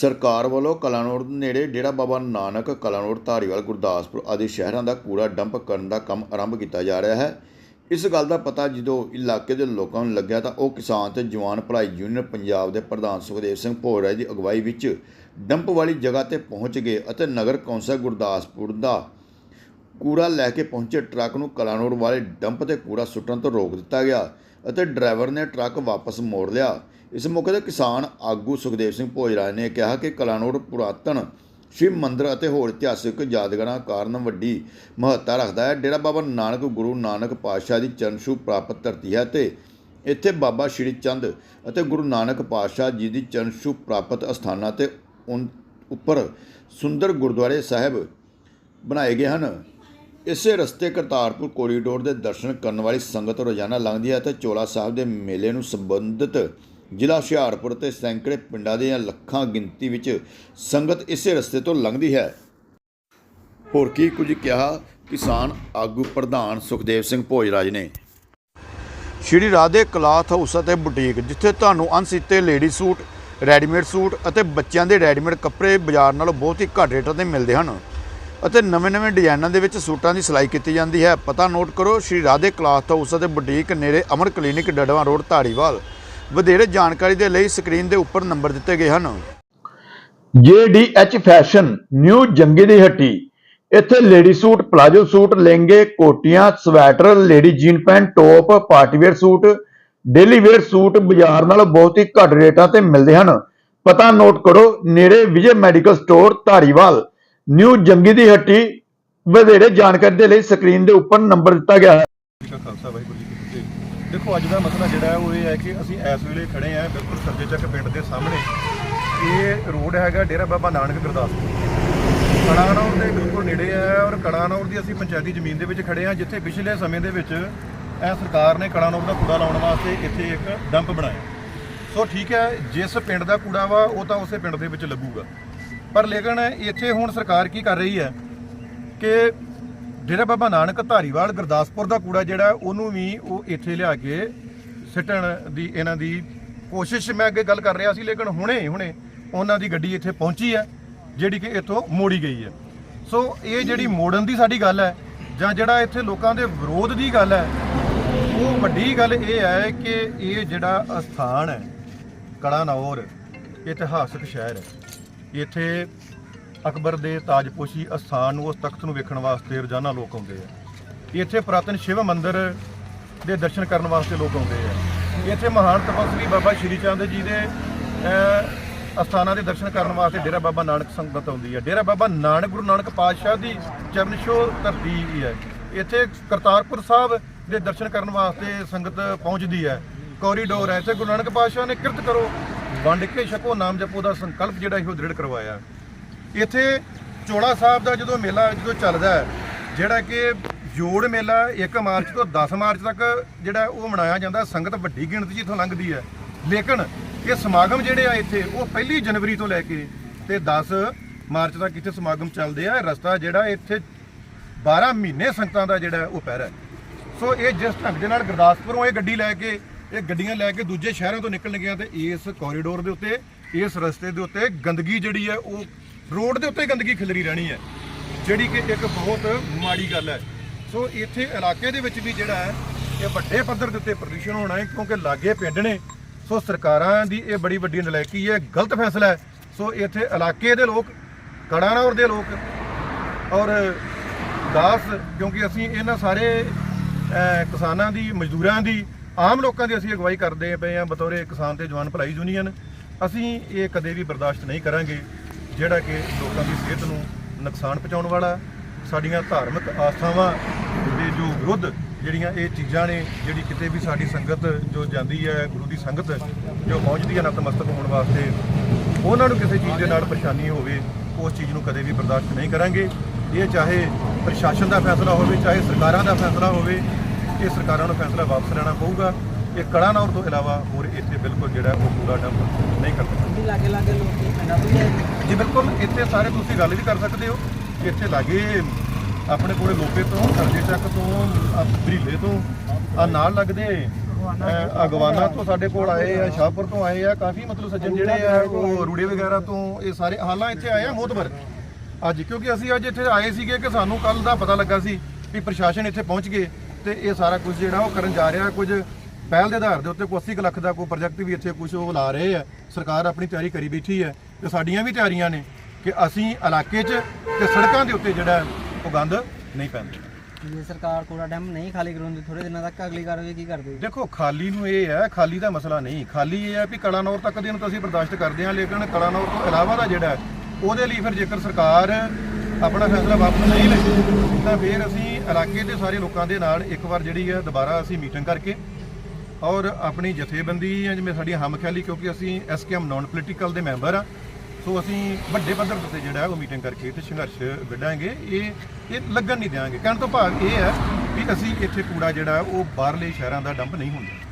ਸਰਕਾਰ ਵੱਲੋਂ ਕਲਾਨੌਰ ਨੇੜੇ ਡੇਰਾ ਬਾਬਾ ਨਾਨਕ ਕਲਾਨੌਰ ਧਾਰੀਵਾਲ ਗੁਰਦਾਸਪੁਰ ਆਦਿ ਸ਼ਹਿਰਾਂ ਦਾ ਕੂੜਾ ਡੰਪ ਕਰਨ ਦਾ ਕੰਮ ਆਰੰਭ ਕੀਤਾ ਜਾ ਰਿਹਾ ਹੈ। ਇਸ ਗੱਲ ਦਾ ਪਤਾ ਜਦੋਂ ਇਲਾਕੇ ਦੇ ਲੋਕਾਂ ਨੂੰ ਲੱਗਿਆ ਤਾਂ ਉਹ ਕਿਸਾਨ ਤੇ ਜਵਾਨ ਭਲਾਈ ਯੂਨੀਅਨ ਪੰਜਾਬ ਦੇ ਪ੍ਰਧਾਨ ਸੁਖਦੇਵ ਸਿੰਘ ਭੋਰਾ ਦੀ ਅਗਵਾਈ ਵਿੱਚ ਡੰਪ ਵਾਲੀ ਜਗ੍ਹਾ ਤੇ ਪਹੁੰਚ ਗਏ ਅਤੇ ਨਗਰ ਕੌਂਸਲ ਗੁਰਦਾਸਪੁਰ ਦਾ ਕੂੜਾ ਲੈ ਕੇ ਪਹੁੰਚੇ ਟਰੱਕ ਨੂੰ ਕਲਾਨੌਰ ਵਾਲੇ ਡੰਪ ਤੇ ਕੂੜਾ ਸੁੱਟਣ ਤੋਂ ਰੋਕ ਦਿੱਤਾ ਗਿਆ ਅਤੇ ਡਰਾਈਵਰ ਨੇ ਟਰੱਕ ਵਾਪਸ ਮੋੜ ਲਿਆ। ਇਸ ਮੌਕੇ ਤੇ ਕਿਸਾਨ ਆਗੂ ਸੁਖਦੇਵ ਸਿੰਘ ਭੋਜਰਾਜ ਨੇ ਕਿਹਾ ਕਿ ਕਲਾਨੌਰ ਪੁਰਾਤਨ ਸ਼ਿਵ ਮੰਦਰ ਅਤੇ ਹੋਰ ਇਤਿਹਾਸਿਕ ਯਾਦਗਾਰਾਂ ਕਾਰਨ ਵੱਡੀ ਮਹੱਤਤਾ ਰੱਖਦਾ ਹੈ। ਡੇਰਾ ਬਾਬਾ ਨਾਨਕ ਗੁਰੂ ਨਾਨਕ ਪਾਤਸ਼ਾਹ ਦੀ ਚਰਨਛੂ ਪ੍ਰਾਪਤ ਧਰਤੀ ਹੈ ਤੇ ਇੱਥੇ ਬਾਬਾ ਸ਼੍ਰੀ ਚੰਦ ਅਤੇ ਗੁਰੂ ਨਾਨਕ ਪਾਤਸ਼ਾਹ ਜੀ ਦੀ ਚਰਨਛੂ ਪ੍ਰਾਪਤ ਅਸਥਾਨਾਂ ਤੇ ਉਨ ਉੱਪਰ ਸੁੰਦਰ ਗੁਰਦੁਆਰੇ ਸਾਹਿਬ ਬਣਾਏ ਗਏ ਹਨ। ਇਸੇ ਰਸਤੇ ਕਰਤਾਰਪੁਰ ਕੋਰੀਡੋਰ ਦੇ ਦਰਸ਼ਨ ਕਰਨ ਵਾਲੀ ਸੰਗਤ ਰੋਜ਼ਾਨਾ ਲੰਘਦੀ ਹੈ ਤੇ ਚੋਲਾ ਸਾਹਿਬ ਦੇ ਮੇਲੇ ਨੂੰ ਸੰਬੰਧਿਤ ਜ਼ਿਲ੍ਹਾ ਹੁਸ਼ਿਆਰਪੁਰ ਤੇ ਸੈਂਕੜੇ ਪਿੰਡਾਂ ਦੀਆਂ ਲੱਖਾਂ ਗਿਣਤੀ ਵਿੱਚ ਸੰਗਤ ਇਸੇ ਰਸਤੇ ਤੋਂ ਲੰਘਦੀ ਹੈ। ਹੋਰ ਕੀ ਕੁਝ ਕਿਹਾ ਕਿਸਾਨ ਆਗੂ ਪ੍ਰਧਾਨ ਸੁਖਦੇਵ ਸਿੰਘ ਭੋਜਰਾਜ ਨੇ? ਸ਼੍ਰੀ ਰਾਧੇ ਕਲਾਥ ਹਾਊਸ ਅਤੇ ਬੁਟੀਕ, ਜਿੱਥੇ ਤੁਹਾਨੂੰ ਅਣਸੀਤੇ ਲੇਡੀ ਸੂਟ, ਰੈਡੀਮੇਡ ਸੂਟ ਅਤੇ ਬੱਚਿਆਂ ਦੇ ਰੈਡੀਮੇਡ ਕੱਪੜੇ ਬਾਜ਼ਾਰ ਨਾਲੋਂ ਬਹੁਤ ਹੀ ਘੱਟ ਰੇਟਾਂ ਤੇ ਮਿਲਦੇ ਹਨ ਅਤੇ ਨਵੇਂ-ਨਵੇਂ ਡਿਜ਼ਾਈਨਾਂ ਦੇ ਵਿੱਚ ਸੂਟਾਂ ਦੀ ਸਿਲਾਈ ਕੀਤੀ ਜਾਂਦੀ ਹੈ। ਪਤਾ ਨੋਟ ਕਰੋ, ਸ਼੍ਰੀ ਰਾਧੇ ਕਲਾਥ ਹਾਊਸ ਅਤੇ ਬੁਟੀਕ ਨੇੜੇ ਅਮਰ ਕਲੀਨਿਕ ਡੜਵਾ ਰੋਡ, ਧਾਰੀਵਾਲ। ਵਧੇਰੇ ਜਾਣਕਾਰੀ ਦੇ ਲਈ ਸਕਰੀਨ ਦੇ ਉੱਪਰ ਨੰਬਰ ਦਿੱਤੇ ਗਏ ਹਨ। JDH ਫੈਸ਼ਨ ਨਿਊ ਜੰਗੀ ਦੀ ਹੱਟੀ ਇੱਥੇ ਲੇਡੀ ਸੂਟ ਪਲਾਜੋ ਸੂਟ ਲਹਿੰਗੇ ਕੋਟੀਆਂ sweater lady jean pant top partywear suit daily wear suit ਬਾਜ਼ਾਰ ਨਾਲੋਂ ਬਹੁਤ ਹੀ ਘੱਟ ਰੇਟਾਂ ਤੇ ਮਿਲਦੇ ਹਨ। ਪਤਾ ਨੋਟ ਕਰੋ ਨੇੜੇ Vijay medical store Dhariwal. New Jangi ਦੀ ਹੱਟੀ ਵਧੇਰੇ ਜਾਣਕਾਰੀ ਦੇ ਲਈ ਸਕਰੀਨ ਦੇ ਉੱਪਰ ਨੰਬਰ ਦਿੱਤਾ ਗਿਆ ਹੈ। ਦੇਖੋ, ਅੱਜ ਦਾ ਮਸਲਾ ਜਿਹੜਾ ਉਹ ਇਹ ਹੈ ਕਿ ਅਸੀਂ ਇਸ ਵੇਲੇ ਖੜੇ ਆ ਬਿਲਕੁਲ ਸੱਜੇ ਚੱਕ ਪਿੰਡ ਦੇ ਸਾਹਮਣੇ। ਇਹ ਰੋਡ ਹੈਗਾ ਡੇਰਾ ਬਾਬਾ ਨਾਨਕ ਗੁਰਦਾਸਪੁਰ। ਕੜਾਨੌਰ ਦੇ ਬਿਲਕੁਲ ਨੇੜੇ ਹੈ ਔਰ ਕੜਾਨੌਰ ਦੀ ਅਸੀਂ ਪੰਚਾਇਤੀ ਜ਼ਮੀਨ ਦੇ ਵਿੱਚ ਖੜੇ ਆ ਜਿੱਥੇ ਪਿਛਲੇ ਸਮੇਂ ਦੇ ਵਿੱਚ ਇਹ ਸਰਕਾਰ ਨੇ ਕੜਾਨੌਰ ਦਾ ਕੂੜਾ ਲਾਉਣ ਵਾਸਤੇ ਇੱਥੇ ਇੱਕ ਡੰਪ ਬਣਾਇਆ। ਸੋ ਠੀਕ ਹੈ, ਜਿਸ ਪਿੰਡ ਦਾ ਕੂੜਾ ਵਾ, ਉਹ ਤਾਂ ਉਸੇ ਪਿੰਡ ਦੇ ਵਿੱਚ ਲੱਗੂਗਾ। ਪਰ ਲੇਕਿਨ ਇੱਥੇ ਹੁਣ ਸਰਕਾਰ ਕੀ ਕਰ ਰਹੀ ਹੈ ਕਿ ਡੇਰਾ ਬਾਬਾ ਨਾਨਕ ਧਾਰੀਵਾਲ ਗੁਰਦਾਸਪੁਰ ਦਾ ਕੂੜਾ ਜਿਹੜਾ, ਉਹਨੂੰ ਵੀ ਉਹ ਇੱਥੇ ਲਿਆ ਕੇ ਸਿੱਟਣ ਦੀ, ਇਹਨਾਂ ਦੀ ਕੋਸ਼ਿਸ਼ ਮੈਂ ਅੱਗੇ ਗੱਲ ਕਰ ਰਿਹਾ ਸੀ, ਲੇਕਿਨ ਹੁਣੇ ਹੁਣੇ ਉਹਨਾਂ ਦੀ ਗੱਡੀ ਇੱਥੇ ਪਹੁੰਚੀ ਹੈ, ਜਿਹੜੀ ਕਿ ਇੱਥੋਂ ਮੋੜੀ ਗਈ ਹੈ। ਸੋ ਇਹ ਜਿਹੜੀ ਮੋੜਨ ਦੀ ਸਾਡੀ ਗੱਲ ਹੈ, ਜਾਂ ਜਿਹੜਾ ਇੱਥੇ ਲੋਕਾਂ ਦੇ ਵਿਰੋਧ ਦੀ ਗੱਲ ਹੈ, ਉਹ ਵੱਡੀ ਗੱਲ ਇਹ ਹੈ ਕਿ ਇਹ ਜਿਹੜਾ ਅਸਥਾਨ ਹੈ ਕੜਾਨੌਰ ਇਤਿਹਾਸਕ ਸ਼ਹਿਰ ਹੈ। ਇੱਥੇ ਅਕਬਰ ਦੇ ਤਾਜਪੋਸ਼ੀ ਅਸਥਾਨ ਨੂੰ ਉਸ ਤਖਤ ਨੂੰ ਵੇਖਣ ਵਾਸਤੇ ਰੋਜ਼ਾਨਾ ਲੋਕ ਆਉਂਦੇ ਆ। ਇੱਥੇ ਪੁਰਾਤਨ ਸ਼ਿਵ ਮੰਦਿਰ ਦੇ ਦਰਸ਼ਨ ਕਰਨ ਵਾਸਤੇ ਲੋਕ ਆਉਂਦੇ ਆ। ਇੱਥੇ ਮਹਾਨ ਤਪਸਵੀ ਬਾਬਾ ਸ਼੍ਰੀ ਚੰਦ ਜੀ ਦੇ ਅਸਥਾਨਾਂ ਦੇ ਦਰਸ਼ਨ ਕਰਨ ਵਾਸਤੇ ਡੇਰਾ ਬਾਬਾ ਨਾਨਕ ਸੰਗਤ ਆਉਂਦੀ ਹੈ ਡੇਰਾ ਬਾਬਾ ਨਾਨਕ, ਗੁਰੂ ਨਾਨਕ ਪਾਤਸ਼ਾਹ ਦੀ ਚਰਨ ਛੋਹ ਧਰਤੀ ਵੀ ਹੈ ਇੱਥੇ ਕਰਤਾਰਪੁਰ ਸਾਹਿਬ ਦੇ ਦਰਸ਼ਨ ਕਰਨ ਵਾਸਤੇ ਸੰਗਤ ਪਹੁੰਚਦੀ ਹੈ ਕੋਰੀਡੋਰ ਹੈ ਇੱਥੇ ਗੁਰੂ ਨਾਨਕ ਪਾਤਸ਼ਾਹ ਨੇ ਕਿਰਤ ਕਰੋ। ਵੰਡ ਕੇ ਛਕੋ, ਨਾਮ ਜਪੋ ਦਾ ਸੰਕਲਪ ਜਿਹੜਾ ਇਹੋ ਦ੍ਰਿੜ ਕਰਵਾਇਆ। ਇੱਥੇ ਚੋਲਾ ਸਾਹਿਬ ਦਾ ਜਦੋਂ ਮੇਲਾ ਜਦੋਂ ਚੱਲਦਾ ਹੈ, ਜਿਹੜਾ ਕਿ ਜੋੜ ਮੇਲਾ 1 ਮਾਰਚ ਤੋਂ 10 ਮਾਰਚ ਤੱਕ ਜਿਹੜਾ ਉਹ ਮਨਾਇਆ ਜਾਂਦਾ, ਸੰਗਤ ਵੱਡੀ ਗਿਣਤੀ 'ਚ ਇੱਥੋਂ ਲੰਘਦੀ ਹੈ। ਲੇਕਿਨ ਇਹ ਸਮਾਗਮ ਜਿਹੜੇ ਆ ਇੱਥੇ, ਉਹ ਪਹਿਲੀ ਜਨਵਰੀ ਤੋਂ ਲੈ ਕੇ ਤੇ 10 ਮਾਰਚ ਤੱਕ ਇੱਥੇ ਸਮਾਗਮ ਚੱਲਦੇ ਆ। ਰਸਤਾ ਜਿਹੜਾ ਇੱਥੇ 12 ਮਹੀਨੇ ਸੰਗਤਾਂ ਦਾ ਜਿਹੜਾ ਉਹ ਪਹਿਰਾ ਹੈ। ਸੋ ਇਹ ਜਿਸ ਢੰਗ ਦੇ ਨਾਲ ਗੁਰਦਾਸਪੁਰੋਂ ਇਹ ਗੱਡੀ ਲੈ ਕੇ, ਇਹ ਗੱਡੀਆਂ ਲੈ ਕੇ ਦੂਜੇ ਸ਼ਹਿਰਾਂ ਤੋਂ ਨਿਕਲਣਗੀਆਂ ਤੇ ਇਸ ਕੋਰੀਡੋਰ ਦੇ ਉੱਤੇ, ਇਸ ਰਸਤੇ ਦੇ ਉੱਤੇ ਗੰਦਗੀ ਜਿਹੜੀ ਹੈ ਉਹ ਰੋਡ ਦੇ ਉੱਤੇ ਗੰਦਗੀ ਖਿਲਰੀ ਰਹਿਣੀ ਹੈ, ਜਿਹੜੀ ਕਿ ਇੱਕ ਬਹੁਤ ਮਾੜੀ ਗੱਲ ਹੈ। ਸੋ ਇੱਥੇ ਇਲਾਕੇ ਦੇ ਵਿੱਚ ਵੀ ਜਿਹੜਾ ਹੈ, ਇਹ ਵੱਡੇ ਪੱਧਰ ਦੇ ਉੱਤੇ ਪ੍ਰਦੂਸ਼ਣ ਹੋਣਾ ਹੈ, ਕਿਉਂਕਿ ਲਾਗੇ ਪਿੰਡ ਨੇ। ਸੋ ਸਰਕਾਰਾਂ ਦੀ ਇਹ ਬੜੀ ਵੱਡੀ ਨਲਾਇਕੀ ਹੈ, ਗਲਤ ਫੈਸਲਾ ਹੈ। ਸੋ ਇੱਥੇ ਇਲਾਕੇ ਦੇ ਲੋਕ ਕੜਾਨੌਰ ਦੇ ਲੋਕ ਔਰ ਦਾਸ, ਕਿਉਂਕਿ ਅਸੀਂ ਇਹਨਾਂ ਸਾਰੇ ਕਿਸਾਨਾਂ ਦੀ, ਮਜ਼ਦੂਰਾਂ ਦੀ, ਆਮ ਲੋਕਾਂ ਦੀ ਅਸੀਂ ਅਗਵਾਈ ਕਰਦੇ ਪਏ ਆ ਬਤੌਰੇ ਕਿਸਾਨ ਤੇ ਜਵਾਨ ਭਲਾਈ ਯੂਨੀਅਨ, ਅਸੀਂ ਇਹ ਕਦੇ ਵੀ ਬਰਦਾਸ਼ਤ ਨਹੀਂ ਕਰਾਂਗੇ। ਜਿਹੜਾ ਕਿ ਲੋਕਾਂ ਦੀ ਸਿਹਤ ਨੂੰ ਨੁਕਸਾਨ ਪਹੁੰਚਾਉਣ ਵਾਲਾ ਸਾਡੀਆਂ ਧਾਰਮਿਕ ਆਸਥਾਵਾਂ ਦੇ ਜੋ ਵਿਰੁੱਧ ਜਿਹੜੀਆਂ ਇਹ ਚੀਜ਼ਾਂ ਨੇ, ਜਿਹੜੀ ਕਿਤੇ ਵੀ ਸਾਡੀ ਸੰਗਤ ਜੋ ਜਾਂਦੀ ਹੈ, ਗੁਰੂ ਦੀ ਸੰਗਤ ਜੋ ਪਹੁੰਚਦੀ ਹੈ ਨਤਮਸਤਕ ਹੋਣ ਵਾਸਤੇ, ਉਹਨਾਂ ਨੂੰ ਕਿਸੇ ਚੀਜ਼ ਦੇ ਨਾਲ ਪਰੇਸ਼ਾਨੀ ਹੋਵੇ, ਉਸ ਚੀਜ਼ ਨੂੰ ਕਦੇ ਵੀ ਬਰਦਾਸ਼ਤ ਨਹੀਂ ਕਰਾਂਗੇ। ਇਹ ਚਾਹੇ ਪ੍ਰਸ਼ਾਸਨ ਦਾ ਫੈਸਲਾ ਹੋਵੇ, ਚਾਹੇ ਸਰਕਾਰਾਂ ਦਾ ਫੈਸਲਾ ਹੋਵੇ, ਇਹ ਸਰਕਾਰਾਂ ਨੂੰ ਫੈਸਲਾ ਵਾਪਸ ਲੈਣਾ ਪਊਗਾ। ਇਹ ਕੜਾਨੌਰ ਤੋਂ ਇਲਾਵਾ ਹੋਰ ਇੱਥੇ ਬਿਲਕੁਲ ਜਿਹੜਾ ਉਹ ਕੂੜਾ ਡੰਪ ਨਹੀਂ ਕਰਨਾ ਵੀ ਲਾਗੇ ਲਾਗੇ ਲੋਕ ਪਿੰਡਾਂ ਤੋਂ। ਜੀ ਬਿਲਕੁਲ। ਇੱਥੇ ਸਾਰੇ ਤੁਸੀਂ ਗੱਲ ਵੀ ਕਰ ਸਕਦੇ ਹੋ। ਇੱਥੇ ਲਾਗੇ ਆਪਣੇ ਕੋਲੇ ਲੋਕੇ ਤੋਂ ਸਰਜੇ ਚੱਕ ਤੋਂ ਬਰੀਲੇ ਤੋਂ ਆ ਨਾਲ ਲੱਗਦੇ ਅਗਵਾਨਾ ਤੋਂ ਸਾਡੇ ਕੋਲ ਆਏ ਆ ਸ਼ਾਹਪੁਰ ਤੋਂ ਆਏ ਆ ਕਾਫੀ ਮਤਲਬ ਸੱਜਣ ਜਿਹੜੇ ਆ ਉਹ ਰੂੜੇ ਵਗੈਰਾ ਤੋਂ ਇਹ ਸਾਰੇ ਹਾਲਾਂ ਇੱਥੇ ਆਏ ਆ ਮੋਤਬਰ। ਅੱਜ ਕਿਉਂਕਿ ਅਸੀਂ ਅੱਜ ਇੱਥੇ ਆਏ ਸੀਗੇ ਕਿ ਸਾਨੂੰ ਕੱਲ ਦਾ ਪਤਾ ਲੱਗਾ ਸੀ ਵੀ ਪ੍ਰਸ਼ਾਸਨ ਇੱਥੇ ਪਹੁੰਚ ਗਏ ਤੇ ਇਹ ਸਾਰਾ ਕੁਝ ਜਿਹੜਾ ਉਹ ਕਰਨ ਜਾ ਰਿਹਾ ਕੁਝ ਪਹਿਲ ਦੇ ਆਧਾਰ ਦੇ ਉੱਤੇ ਕੋਈ 80 ਕੁ ਲੱਖ ਦਾ ਕੋਈ ਪ੍ਰੋਜੈਕਟ ਵੀ ਇੱਥੇ ਕੁਝ ਉਹ ਲਾ ਰਹੇ ਆ ਸਰਕਾਰ ਆਪਣੀ ਤਿਆਰੀ ਕਰੀ ਬੈਠੀ ਹੈ ਤੇ ਸਾਡੀਆਂ ਵੀ ਤਿਆਰੀਆਂ ਨੇ ਕਿ ਅਸੀਂ ਇਲਾਕੇ 'ਚ ਤੇ ਸੜਕਾਂ ਦੇ ਉੱਤੇ ਜਿਹੜਾ ਉਹ ਗੰਦ ਨਹੀਂ ਪੈਂਦਾ। ਜੇ ਸਰਕਾਰ ਕੋੜਾ ਡੈਮ ਨਹੀਂ ਖਾਲੀ ਕਰਾਉਂਦੀ ਥੋੜੇ ਦਿਨਾਂ ਤੱਕ ਅਗਲੀ ਕਾਰਵਾਈ ਕੀ ਕਰਦੇ? ਦੇਖੋ ਖਾਲੀ ਨੂੰ ਇਹ ਹੈ ਖਾਲੀ ਦਾ ਮਸਲਾ ਨਹੀਂ। ਖਾਲੀ ਇਹ ਹੈ ਵੀ ਕਲਾਨੌਰ ਤੱਕ ਦੇ ਨੂੰ ਤਾਂ ਅਸੀਂ ਬਰਦਾਸ਼ਤ ਕਰਦੇ ਹਾਂ ਲੇਕਿਨ ਕਲਾਨੌਰ ਤੋਂ ਇਲਾਵਾ ਦਾ ਜਿਹੜਾ ਉਹਦੇ ਲਈ ਫਿਰ ਜੇਕਰ ਸਰਕਾਰ ਆਪਣਾ ਫੈਸਲਾ ਵਾਪਸ ਨਹੀਂ ਲੈਂਦੀ ਤਾਂ ਫਿਰ ਅਸੀਂ ਇਲਾਕੇ ਦੇ ਸਾਰੇ ਲੋਕਾਂ ਦੇ ਨਾਲ ਇੱਕ ਵਾਰ ਜਿਹੜੀ ਹੈ ਦੁਬਾਰਾ ਅਸੀਂ ਮੀਟਿੰਗ ਕਰਕੇ ਔਰ ਆਪਣੀ ਜਥੇਬੰਦੀ ਹੈ ਜਿਵੇਂ ਸਾਡੀ ਹਮਖਿਆਲੀ ਕਿਉਂਕਿ ਅਸੀਂ ਐਸਕੇਐਮ ਨਾਨ ਪੋਲੀਟੀਕਲ ਦੇ ਮੈਂਬਰ ਆ ਸੋ ਅਸੀਂ ਵੱਡੇ ਪੱਧਰ ਤੇ ਜਿਹੜਾ ਉਹ ਮੀਟਿੰਗ ਕਰਕੇ ਤੇ ਸੰਘਰਸ਼ ਵਿੱਢਾਂਗੇ। ਇਹ ਇਹ ਲੱਗਣ ਨਹੀਂ ਦਿਆਂਗੇ। ਕਹਿਣ ਤੋਂ ਭਾਵ ਇਹ ਹੈ ਵੀ ਅਸੀਂ ਇੱਥੇ ਕੂੜਾ ਜਿਹੜਾ ਉਹ ਬਾਹਰਲੇ ਸ਼ਹਿਰਾਂ ਦਾ ਡੰਪ ਨਹੀਂ ਹੁੰਦਾ।